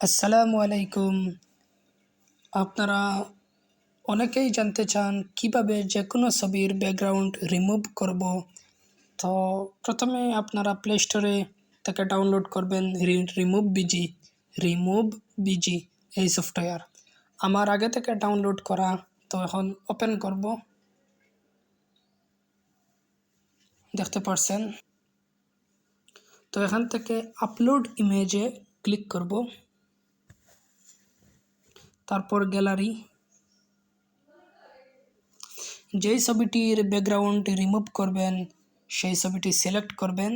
আসসালামু আলাইকুম। আপনারা অনেকেই জানতে চান, কীভাবে যে কোনো ছবির ব্যাকগ্রাউন্ড রিমুভ করব? তো প্রথমে আপনারা প্লে স্টোরে তাকে ডাউনলোড করবেন রিমুভ বিজি রিমুভ বিজি এই সফটওয়্যার আমার আগে থেকে ডাউনলোড করা, তো এখন ওপেন করব। দেখতে পারছেন? তো এখান থেকে আপলোড ইমেজে ক্লিক করব। তারপর গ্যালারি। যেই ছবিটির ব্যাকগ্রাউন্ড রিমুভ করবেন, সেই ছবিটি সিলেক্ট করবেন।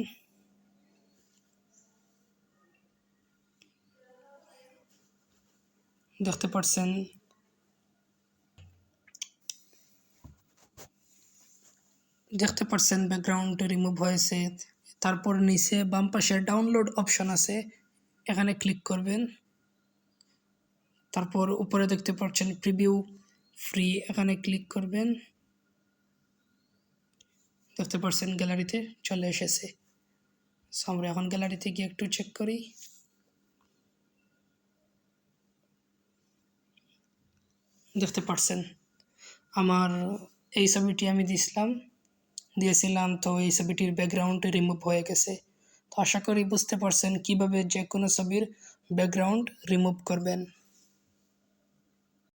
দেখতে পাচ্ছেন? দেখতে পাচ্ছেন ব্যাকগ্রাউন্ড রিমুভ হয়েছে। তারপর নিচে বাম পাশে ডাউনলোড অপশন আছে। এখানে ক্লিক করবেন। তারপর উপরে দেখতে পাচ্ছেন প্রিভিউ ফ্রি এখানে ক্লিক করবেন। দেখতে পাচ্ছেন গ্যালারিতে চলে এসেছে। সো আমরা এখন গ্যালারিতে গিয়ে একটু চেক করি। দেখতে পাচ্ছেন আমার এই ছবিটি আমি দিয়েছিলাম দিয়েছিলাম, তো এই ছবিটির ব্যাকগ্রাউন্ড রিমুভ হয়ে গেছে। তো আশা করি বুঝতে পারছেন কীভাবে যে কোনো ছবির ব্যাকগ্রাউন্ড রিমুভ করবেন।